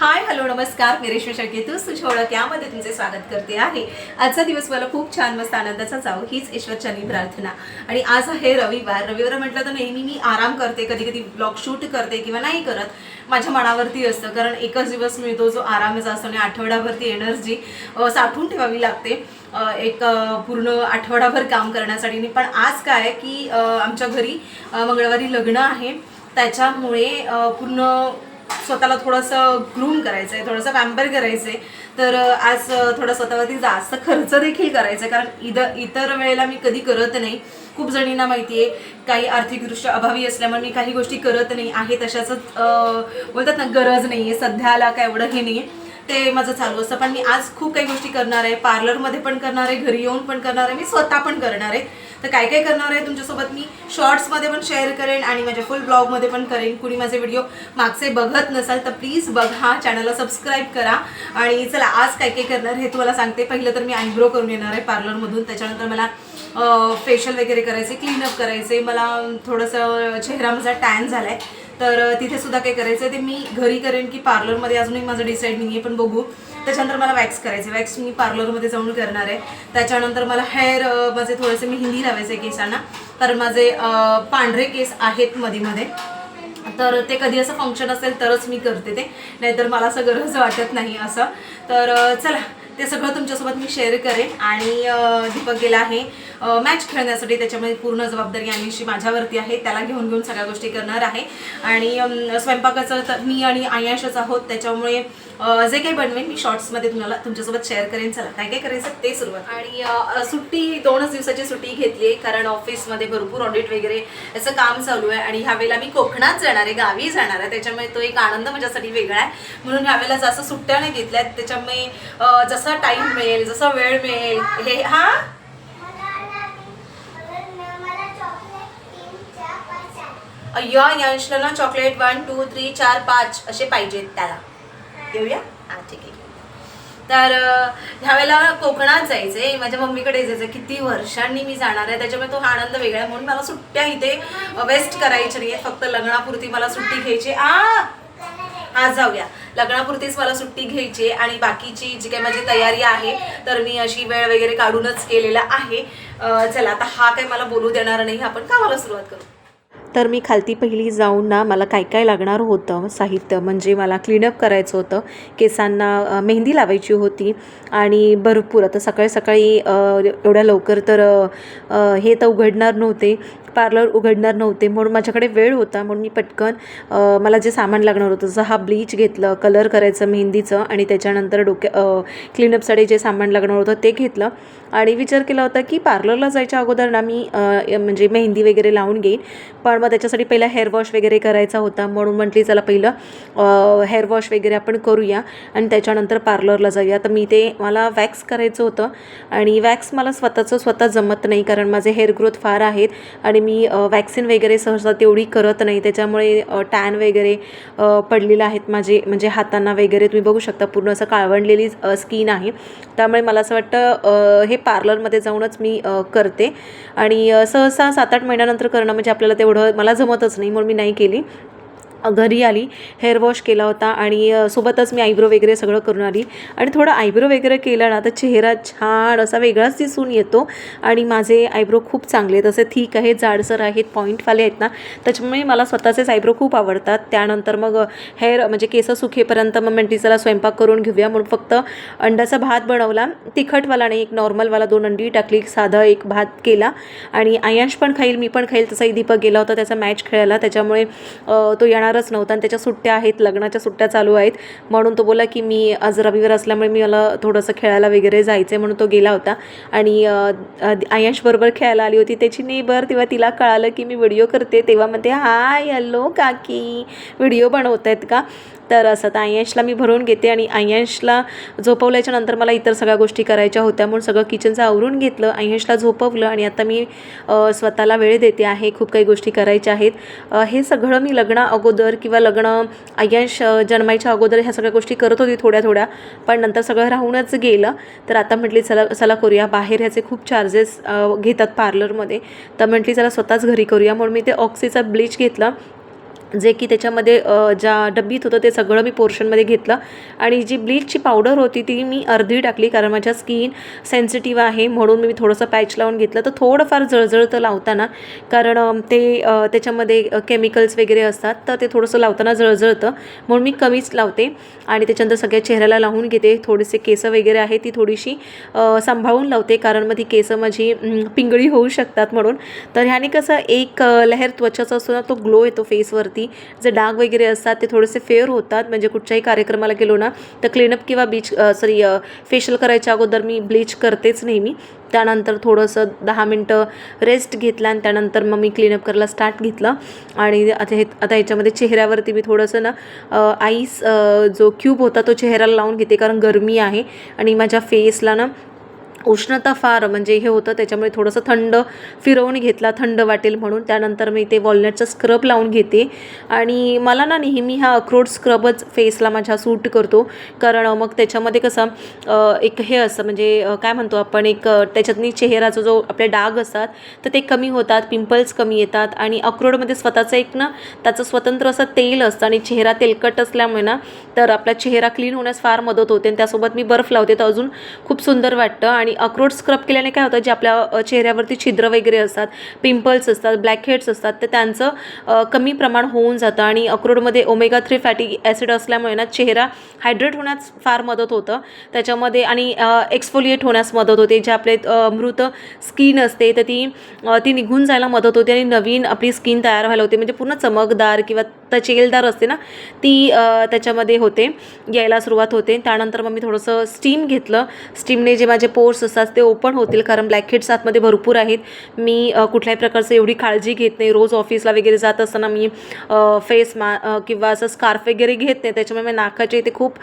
Hi hello नमस्कार. मी रेश्मी शेळके तू तुझ्या ओळख यामध्ये तुमचे स्वागत करते आहे. आजचा दिवस मला खूप छान मस्त आनंदाचा जाऊ हीच ईश्वरचनी प्रार्थना. आणि आज आहे रविवार. रविवार म्हटलं तर नेहमी मी आराम करते. कधी कधी ब्लॉग शूट करते किंवा नाही करत. माझ्या मनावरती असतं. कारण एकच दिवस मिळतो जो आरामाचा असतो आणि आठवड्याभरती एनर्जी साठवून ठेवावी लागते. एक पूर्ण आठवडाभर काम करण्यासाठी. पण आज काय की आमच्या घरी मंगळवारी लग्न आहे. त्याच्यामुळे पूर्ण स्वतःला थोडंसं ग्रूम करायचं आहे थोडंसं पॅम्पर करायचं आहे तर आज थोडा थोडं स्वतःवरती जास्त खर्च देखील करायचा आहे कारण इद इतर वेळेला मी कधी करत नाही. खूप जणींना माहिती आहे काही आर्थिकदृष्ट्या अभावी असल्यामुळे मी काही गोष्टी करत नाही आहे तशाच बोलतात ना गरज नाही आहे सध्याला काय एवढं हे नाही आहे ते माझं चालू असतं पण मी आज खूप काही गोष्टी करणार आहे पार्लरमध्ये पण करणार आहे घरी येऊन पण करणार आहे मी स्वतः पण करणार आहे. तर काय काय करणार आहे तुमच्यासोबत मी? शॉर्ट्समध्ये पण शेअर करेन आणि माझ्या फुल ब्लॉगमध्ये पण करेन. कुणी माझे व्हिडिओ मागचे बघत नसाल तर प्लीज बघा चॅनलला सबस्क्राईब करा. आणि चला आज काय काय करणार हे तुम्हाला सांगते. पहिलं तर मी आयब्रो करून येणार आहे पार्लरमधून त्याच्यानंतर मला फेशियल वगैरे करायचे क्लीनअप करायचे. मला थोडंसं चेहरा माझा टॅन झाला आहे तर तिथे सुद्धा काय करायचं आहे ते मी घरी करेन की पार्लरमध्ये अजूनही माझं डिसाईड नाही आहे पण बघू. त्याच्यानंतर मला वॅक्स करायचे वॅक्स मी पार्लरमध्ये जाऊन करणार आहे. त्याच्यानंतर मला हेअर माझे थोडेसे मी हिंदी लावायचे केसांना. कारण माझे पांढरे केस आहेत मध्ये मध्ये तर ते कधी असं फंक्शन असेल तरच मी करते ते. नाहीतर मला असं गरज वाटत नाही असं. तर चला. ते सगळं तुमच्यासोबत मी शेअर करेन. आणि दीपक गेला आहे मॅच खेळण्यासाठी. त्याच्यामध्ये पूर्ण जबाबदारी आम्हीशी माझ्यावरती आहे. त्याला घेऊन घेऊन सगळ्या गोष्टी करणार आहे. आणि स्वयंपाकाचं तर मी आणि आयाशच आहोत. त्याच्यामुळे जे काही बनवेन मी शॉर्ट्समध्ये तुम्हाला तुमच्यासोबत शेअर करेन. चला काय काय करायचं ते सुरुवात आणि सुट्टी दोनच दिवसाची सुट्टी घेतली आहे कारण ऑफिसमध्ये भरपूर ऑडिट वगैरे याचं काम चालू आहे आणि ह्यावेळेला मी कोकणात जाणार आहे गावी जाणार आहे. त्याच्यामुळे तो एक आनंद माझ्यासाठी वेगळा आहे. म्हणून ह्यावेळेला जास्त सुट्ट्या नाही घेतल्यात. त्याच्यामुळे जसा टाईम मिळेल जसा वेळ मिळेल हे हा? या यंशला ना चॉकलेट वन टू थ्री चार पाच असे पाहिजेत त्याला. घेऊया? हां ठीक आहे तर ह्यावेळेला कोकणात जायचंय. माझ्या मम्मीकडे जायचं किती वर्षांनी मी जाणार आहे. त्याच्यामुळे तो हा आनंद वेगळा आहे. म्हणून मला सुट्ट्या इथे वेस्ट करायच्या नाही आहे फक्त लग्नापुरती मला सुट्टी घ्यायची. आ! आज जाऊया. लग्नापुरतीच मला सुट्टी घ्यायची आहे. आणि बाकीची जी काही माझी तयारी आहे तर मी अशी वेळ वगैरे काढूनच केलेला आहे. चला आता हा काही मला बोलू देणार नाही. आपण कामाला सुरुवात करू. तर मी खालती पहिली जाऊन ना मला काय काय लागणार होतं साहित्य म्हणजे मला क्लीनअप करायचं होतं. केसांना मेहंदी लावायची होती आणि भरपूर. आता सकाळी सकाळी एवढ्या लवकर तर हे तर उघडणार नव्हते. पार्लर उघडणार नव्हते म्हणून माझ्याकडे वेळ होता म्हणून मी पटकन मला जे सामान लागणार होतं जसं हा ब्लीच घेतलं कलर करायचं मेहंदीचं आणि त्याच्यानंतर डोक्या क्लीनअपसाठी जे सामान लागणार होतं ते घेतलं. आणि विचार केला होता की पार्लरला जायच्या अगोदर ना मी म्हणजे मेहंदी वगैरे लावून घेईन. पण मग त्याच्यासाठी पहिला हेअर वॉश वगैरे करायचा होता म्हणून म्हटली चला पहिलं हेअर वॉश वगैरे आपण करूया आणि त्याच्यानंतर पार्लरला जाऊया. तर मी ते मला वॅक्स करायचं होतं आणि वॅक्स मला स्वतःचं स्वतः जमत नाही कारण माझे हेअर ग्रोथ फार आहेत आणि मी वॅक्सिन वगैरे सहसा तेवढी करत नाही. त्याच्यामुळे टॅन वगैरे पडलेलं आहेत माझे म्हणजे हातांना वगैरे. तुम्ही बघू शकता पूर्ण असं काळवंडलेली स्किन आहे. त्यामुळे मला असं वाटतं हे पार्लरमध्ये जाऊनच मी करते. आणि सहसा सात आठ महिन्यानंतर करणं म्हणजे आपल्याला तेवढं मला जमतच नाही म्हणून मी नाही केली. घरी आली हेअर वॉश केला होता आणि सोबतच मी आयब्रो वगैरे सगळं करून आली. आणि थोडं आयब्रो वगैरे केला ना तर चेहरा छान असा वेगळाच दिसून येतो आणि माझे आयब्रो खूप चांगले आहेत. असे ठीक आहेत जाडसर आहेत पॉईंटवाले आहेत ना. त्याच्यामुळे मला स्वतःचेच आयब्रो खूप आवडतात. त्यानंतर मग हेअर म्हणजे केस सुखेपर्यंत मग म्हणते चला स्वयंपाक करून घेऊया. म्हणून फक्त अंड्याचा भात बनवला. तिखटवाला नाही एक नॉर्मलवाला दोन अंडी टाकली साधा एक भात केला. आणि आयांश पण खाईल मी पण खाईल तसाही दीपक गेला होता त्याचा मॅच खेळायला. त्याच्यामुळे तो येणार येणारच नव्हता आणि त्याच्या सुट्ट्या आहेत लग्नाच्या सुट्ट्या चालू आहेत. म्हणून तो बोला की मी आज रविवार असल्यामुळे मी मला थोडंसं खेळायला वगैरे जायचं आहे म्हणून तो गेला होता. आणि अ, आयांशबरोबर खेळायला आली होती. त्याची नेबर तेव्हा तिला कळालं की मी व्हिडिओ करते. तेव्हा म्हणते हाय हॅलो काकी. व्हिडिओ बनवत आहेत का? तर असं. तर आयंशला मी भरून घेते आणि आयंशला झोपवल्याच्या नंतर मला इतर सगळ्या गोष्टी करायच्या होत्या म्हणून सगळं किचनचं आवरून घेतलं. आयंशला झोपवलं आणि आता मी स्वतःला वेळ देते आहे खूप काही गोष्टी करायच्या आहेत. हे सगळं मी लग्ना अगोदर किंवा लग्न आयंश जन्मायच्या अगोदर ह्या सगळ्या गोष्टी करत होती थोड्या थोड्या पण नंतर सगळं राहूनच गेलं. तर आता म्हटली चला चला करूया बाहेर ह्याचे खूप चार्जेस घेतात पार्लरमध्ये तर म्हटली चला स्वतःच घरी करूया. म्हणून मी ते ऑक्सीचा ब्लीच घेतलं. जे की त्याच्यामध्ये ज्या डब्बीत होतं ते सगळं मी पोर्शनमध्ये घेतलं. आणि जी ब्लीचची पावडर होती ती मी अर्धी टाकली कारण माझ्या स्किन सेन्सिटिव्ह आहे म्हणून मी थोडंसं पॅच लावून घेतलं. तर थोडंफार जळजळतं लावताना कारण ते त्याच्यामध्ये केमिकल्स वगैरे असतात तर ते थोडंसं लावताना जळजळतं म्हणून मी कमीच लावते. आणि त्याच्यानंतर सगळ्या चेहऱ्याला लावून घेते. थोडेसे केसं वगैरे आहे ती थोडीशी सांभाळून लावते कारण मग ती केसं माझी पिंगळी होऊ शकतात म्हणून. तर ह्याने कसं एक लहर त्वचाचा असतो ना तो ग्लो येतो फेसवरती जे डाग वगैरे असतात ते थोडेसे फेअर होतात. म्हणजे कुठच्याही कार्यक्रमाला गेलो ना तर क्लीनअप किंवा बीच सॉरी फेशियल करायच्या अगोदर मी ब्लीच करतेच नेहमी. त्यानंतर थोडंसं दहा मिनटं रेस्ट घेतला आणि त्यानंतर मग मी क्लीनअप करायला स्टार्ट घेतलं. आणि आता हे आता ह्याच्यामध्ये चेहऱ्यावरती मी थोडंसं ना आईस जो क्यूब होता तो चेहऱ्याला लावून घेते कारण गरमी आहे. आणि माझ्या फेसला ना उष्णता फार म्हणजे हे होतं त्याच्यामुळे थोडंसं थंड फिरवून घेतला थंड वाटेल म्हणून. त्यानंतर मी ते वॉलनटचा स्क्रब लावून घेते. आणि मला ना नेहमी हा अक्रोड स्क्रबच फेसला माझ्या सूट करतो. कारण मग त्याच्यामध्ये कसं एक हे असं म्हणजे काय म्हणतो आपण एक त्याच्यातनी चेहऱ्याचा जो आपले डाग असतात तर ते कमी होतात पिंपल्स कमी येतात. आणि अक्रोडमध्ये स्वतःचं एक ना त्याचं स्वतंत्र असं तेल असतं आणि चेहरा तेलकट असल्यामुळे ना तर आपला चेहरा क्लीन होण्यास फार मदत होते. आणि त्यासोबत मी बर्फ लावते तर अजून खूप सुंदर वाटतं. आणि अक्रोड स्क्रब केल्याने काय होतं जे आपल्या चेहऱ्यावरती छिद्र वगैरे असतात पिंपल्स असतात ब्लॅक हेड्स असतात तर त्यांचं कमी प्रमाण होऊन जातं आणि अक्रोडमध्ये ओमेगा थ्री फॅटी ॲसिड असल्यामुळे ना चेहरा हायड्रेट होण्यास फार मदत होतं. त्याच्यामध्ये आणि एक्सफोलिएट होण्यास मदत होते. जे आपले मृत स्किन असते तर ती ती निघून जायला मदत होते आणि नवीन आपली स्किन तयार व्हायला होते. म्हणजे पूर्ण चमकदार किंवा तचेलदार असते ना ती त्याच्यामध्ये होते यायला सुरुवात होते. त्यानंतर मग मी थोडंसं स्टीम घेतलं. स्टीमने जे माझे पोर्स असतात ते ओपन होतील कारण ब्लॅकहेड्स आतमध्ये भरपूर आहेत. मी कुठल्याही प्रकारचं एवढी काळजी घेत नाही. रोज ऑफिसला वगैरे जात असताना मी फेस मा किंवा असं स्कार्फ वगैरे घेत नाही. त्याच्यामुळे मी नाकाचे इथे खूप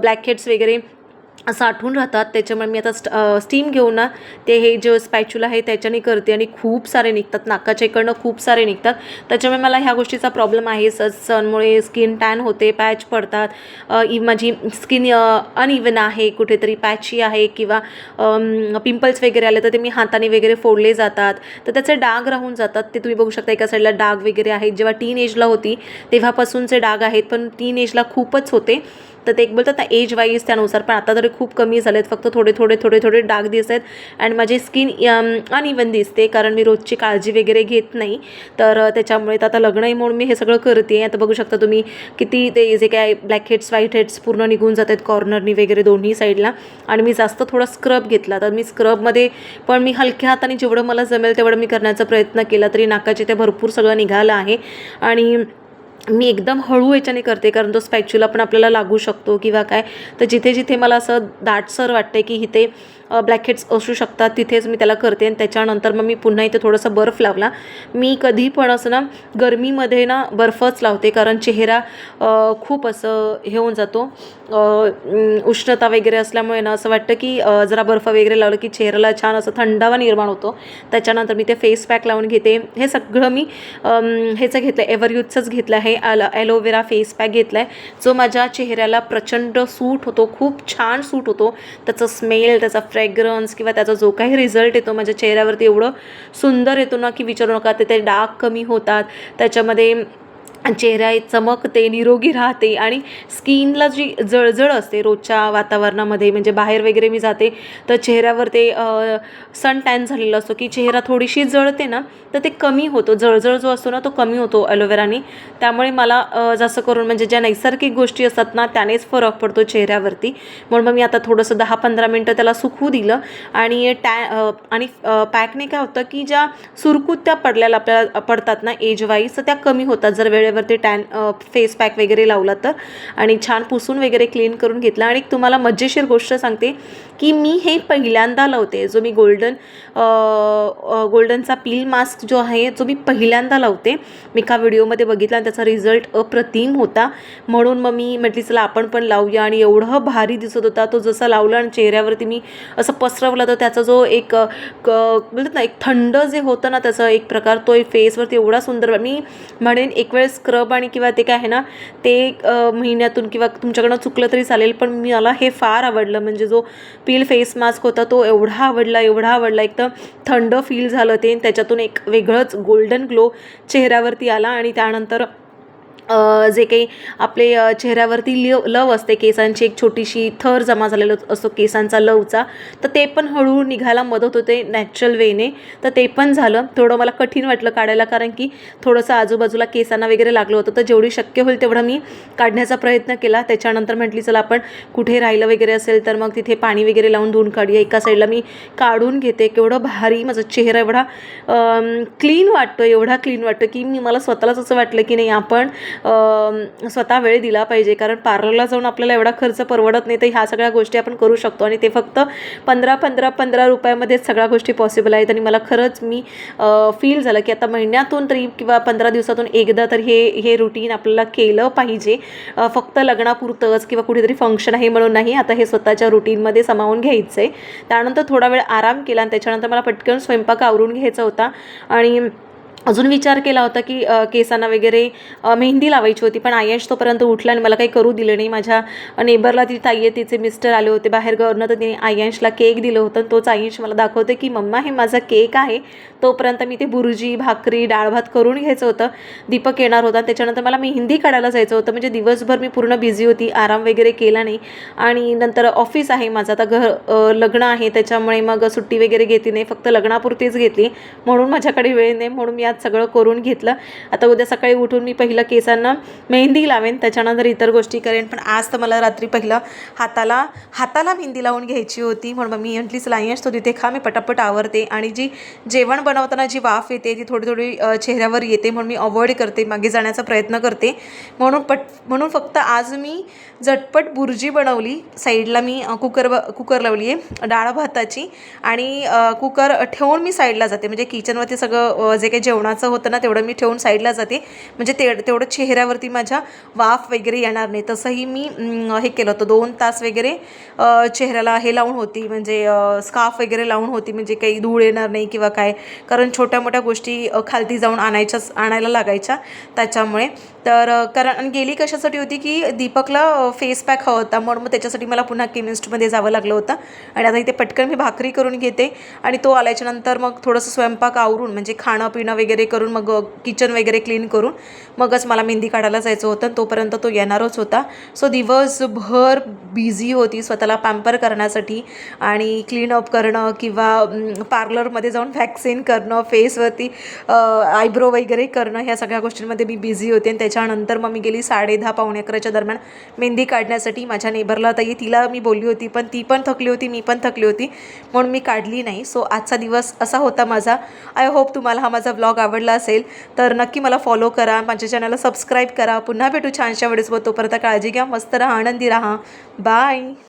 ब्लॅकहेड्स वगैरे साठून राहतात. त्याच्यामुळे मी आता स्ट स्टीम घेऊन ना ते हे जे स्पॅच्युला आहे त्याच्याने करते आणि खूप सारे निघतात. नाकाच्या इकडनं खूप सारे निघतात. त्याच्यामुळे मला ह्या गोष्टीचा प्रॉब्लेम आहे स सनमुळे स्किन टॅन होते पॅच पडतात. अ, माझी स्किन अनइवन आहे कुठेतरी पॅची आहे किंवा पिंपल्स वगैरे आले तर ते मी हाताने वगैरे फोडले जातात. तर त्याचे डाग राहून जातात. ते तुम्ही बघू शकता एका साईडला डाग वगैरे आहेत. जेव्हा टीन एजला होती तेव्हापासूनचे डाग आहेत पण टीन एजला खूपच होते. तर ते एक बोलतात ना एज वाईज त्यानुसार. पण आता तरी खूप कमी झालेत. फक्त थोडे थोडे थोडे थोडे डाग दिसत आहेत. आणि माझी स्किन अनइवन दिसते. कारण मी रोजची काळजी वगैरे घेत नाही. तर त्याच्यामुळे तर आता लग्न आहे म्हणून मी हे सगळं करते आता बघू शकता तुम्ही किती ते जे काय ब्लॅक हेड्स व्हाईट हेड्स पूर्ण निघून जात आहेत कॉर्नरनी वगैरे दोन्ही साईडला आणि मी जास्त थोडा स्क्रब घेतला. तर मी स्क्रबमध्ये पण मी हलक्या हाताने जेवढं मला जमेल तेवढं मी करण्याचा प्रयत्न केला तरी नाकाचे ते भरपूर सगळं निघालं आहे. आणि मी एकदम हळू याच्याने करते कारण तो स्पॅच्युला पण आपल्याला लागू शकतो किंवा काय. तर जिथे जिथे मला असं दाटसर वाटते की इथे ब्लॅकहेड्स असू शकतात तिथेच मी त्याला करते आणि त्याच्यानंतर मग मी पुन्हा इथे थोडंसं बर्फ लावला. मी कधी पण असं ना गरमीमध्ये ना बर्फच लावते कारण चेहरा खूप असं हे होऊन जातो. उष्णता वगैरे असल्यामुळे ना असं वाटतं की जरा बर्फ वगैरे लावलं की चेहऱ्याला छान असं थंडावा निर्माण होतो. त्याच्यानंतर मी ते फेस पॅक लावून घेते. हे सगळं मी ह्याचं घेतलं आहे एव्हरयूथचंच घेतलं आहे ॲल ॲलोवेरा फेस पॅक घेतला आहे जो माझ्या चेहऱ्याला प्रचंड सूट होतो खूप छान सूट होतो. त्याचं स्मेल त्याचा फ्रेग्रन्स किंवा त्याचा जो काही रिझल्ट येतो माझ्या चेहऱ्यावरती एवढं सुंदर येतो ना की विचारू नका ते ते डाग कमी होतात. त्याच्यामध्ये चेहरा चमकते निरोगी राहते आणि स्किनला जी जळजळ असते रोजच्या वातावरणामध्ये म्हणजे बाहेर वगैरे मी जाते तर चेहऱ्यावर ते सन टॅन झालेला असतो की चेहरा थोडीशी जळते ना तर ते कमी होतो. जळजळ जो असतो ना तो कमी होतो ॲलोवेराने. त्यामुळे मला जास्त करून म्हणजे ज्या नैसर्गिक गोष्टी असतात ना त्यानेच फरक पडतो चेहऱ्यावरती. म्हणून मग मी आता थोडंसं दहा पंधरा मिनटं त्याला सुकू दिलं आणि टॅ आणि पॅकने काय होतं की ज्या सुरकुत्या पडलेल्या आपल्याला पडतात ना एज वाईज तर त्या कमी होतात. जर वेळेवर त्याच्यावरती टॅन फेस पॅक वगैरे लावला तर. आणि छान पुसून वगैरे क्लीन करून घेतला. आणि तुम्हाला मजेशीर गोष्ट सांगते. की मी हे पहिल्यांदा लावते. जो मी गोल्डन गोल्डनचा पील मास्क जो आहे जो मी पहिल्यांदा लावते. मी एका व्हिडिओमध्ये बघितला आणि त्याचा रिझल्ट अप्रतिम होता. म्हणून मग मी म्हटली चला आपण पण लावूया. आणि एवढं भारी दिसत होता तो जसा लावला आणि चेहऱ्यावरती मी असं पसरवला तर त्याचा जो एक क बोलतात ना एक थंड जे होतं ना त्याचा एक प्रकार तो फेसवरती एवढा सुंदर मी म्हणेन एक वेळेस स्क्रब आणि किंवा ते काय आहे ना ते महिन्यातून किंवा तुमच्याकडनं चुकलं तरी चालेल पण मला हे फार आवडलं. म्हणजे जो पील फेस मास्क होता तो एवढा आवडला एवढा आवडला एकदम थंड फील झालं ते. त्याच्यातून एक वेगळंच गोल्डन ग्लो चेहऱ्यावरती आला आणि त्यानंतर जे काही आपले चेहऱ्यावरती लव लव असते केसांची एक छोटीशी थर जमा झालेला असतो केसांचा लवचा तर ते पण हळूहळू निघायला मदत होते नॅचरल वेने तर ते पण झालं. थोडं मला कठीण वाटलं काढायला कारण की थोडंसं आजूबाजूला केसांना वगैरे लागलं होतं. तर जेवढी शक्य होईल तेवढं मी काढण्याचा प्रयत्न केला. त्याच्यानंतर म्हटली चला आपण कुठे राहिलं वगैरे असेल तर मग तिथे पाणी वगैरे लावून धुवून काढूया. एका साईडला मी काढून घेते. केवढं भारी माझा चेहरा एवढा क्लीन वाटतो एवढा क्लीन वाटतो की मी मला स्वतःलाच असं वाटलं की नाही आपण स्वतः वेळ दिला पाहिजे. कारण पार्लरला जाऊन आपल्याला एवढा खर्च परवडत नाही तर ह्या सगळ्या गोष्टी आपण करू शकतो. आणि ते फक्त पंधरा पंधरा पंधरा रुपयामध्येच सगळ्या गोष्टी पॉसिबल आहेत. आणि मला खरंच मी फील झालं की आता महिन्यातून तरी किंवा पंधरा दिवसातून एकदा तर हे हे रुटीन आपल्याला केलं पाहिजे. फक्त लग्नापुरतंच किंवा कुठेतरी फंक्शन आहे म्हणून नाही आता हे स्वतःच्या रुटीनमध्ये सामावून घ्यायचं आहे त्यानंतर थोडा वेळ आराम केला आणि त्याच्यानंतर मला पटकन स्वयंपाक आवरून घ्यायचा होता. आणि अजून विचार केला होता की केसांना वगैरे मेहंदी लावायची होती पण आयश तोपर्यंत उठला आणि मला काही करू दिलं नाही. माझ्या नेबरला ती ताई आहे तिचे मिस्टर आले होते बाहेरगावनं तर तिने आयशला केक दिलं होतं आणि तोच आयश मला दाखवते की मम्मा हे माझा केक आहे. तोपर्यंत मी ते बुरुजी भाकरी डाळ भात करून घ्यायचं होतं. दीपक येणार होता त्याच्यानंतर मला मेहंदी काढायला जायचं होतं. म्हणजे दिवसभर मी पूर्ण बिझी होती आराम वगैरे केला नाही. आणि नंतर ऑफिस आहे माझं. आता घर लग्न आहे त्याच्यामुळे मग सुट्टी वगैरे घेतली नाही फक्त लग्नापुरतीच घेतली. म्हणून माझ्याकडे वेळ नाही. म्हणून मी आज सगळं करून घेतलं. आता उद्या सकाळी उठून मी पहिलं केसांना मेहंदी लावेन त्याच्यानंतर इतर गोष्टी करेन. पण आज तर मला रात्री पहिलं हाताला हाताला मेहंदी लावून घ्यायची होती. म्हणून मग मी म्हटली लायन्स तो तिथे खा मी पटापट आवरते. आणि जी जेवण बनवताना जी वाफ येते ती थोडी थोडी चेहऱ्यावर येते. म्हणून मी अवॉइड करते मागे जाण्याचा प्रयत्न करते. म्हणून पट म्हणून फक्त आज मी झटपट बुर्जी बनवली. साईडला मी कुकर व- कुकर लावली आहे डाळ भाताची. आणि कुकर ठेवून मी साईडला जाते. म्हणजे किचनवरती सगळं जे काही जेवण जेवणाचं होतं ना तेवढं मी ठेवून साईडला जाते. म्हणजे ते तेवढं चेहऱ्यावरती माझ्या वाफ वगैरे येणार नाही. तसंही मी हे केलं होतं. दोन तास वगैरे चेहऱ्याला हे लावून होती. म्हणजे स्काफ वगैरे लावून होती. म्हणजे काही धूळ येणार नाही किंवा काय. कारण छोट्या मोठ्या गोष्टी खालती जाऊन आणायच्याच आणायला लागायच्या. त्याच्यामुळे तर कारण आणि गेली कशासाठी होती की दीपकला फेस पॅक हवा होता. म्हणून मग त्याच्यासाठी मला पुन्हा केमिस्टमध्ये जावं लागलं होतं. आणि आता इथे पटकन मी भाकरी करून घेते. आणि तो आल्याच्यानंतर मग थोडंसं स्वयंपाक आवरून म्हणजे खाणं पिणं वगैरे करून मग किचन वगैरे क्लीन करून मगच मला मेहंदी काढायला जायचं होतं. आणि तोपर्यंत तो येणारच होता. सो दिवसभर बिझी होती स्वतःला पॅम्पर करण्यासाठी. आणि क्लीनअप करणं किंवा पार्लरमध्ये जाऊन व्हॅक्सिन करणं फेसवरती आयब्रो वगैरे करणं ह्या सगळ्या गोष्टींमध्ये मी बिझी होते. आणि त्याच्या त्याच्यानंतर मग मी गेली साडे दहा पावणे अकराच्या दरम्यान मेहंदी काढण्यासाठी माझ्या नेबरला ताई तिला मी बोलली होती पण ती पण थकली होती मी पण थकली होती म्हणून मी काढली नाही. सो आजचा दिवस असा होता माझा. आय होप तुम्हाला हा माझा ब्लॉग आवडला असेल तर नक्की मला फॉलो करा माझ्या चॅनलला सबस्क्राईब करा. पुन्हा भेटू छानशा वेळेस तोपर्यंत काळजी घ्या मस्त राहा आनंदी राहा. बाय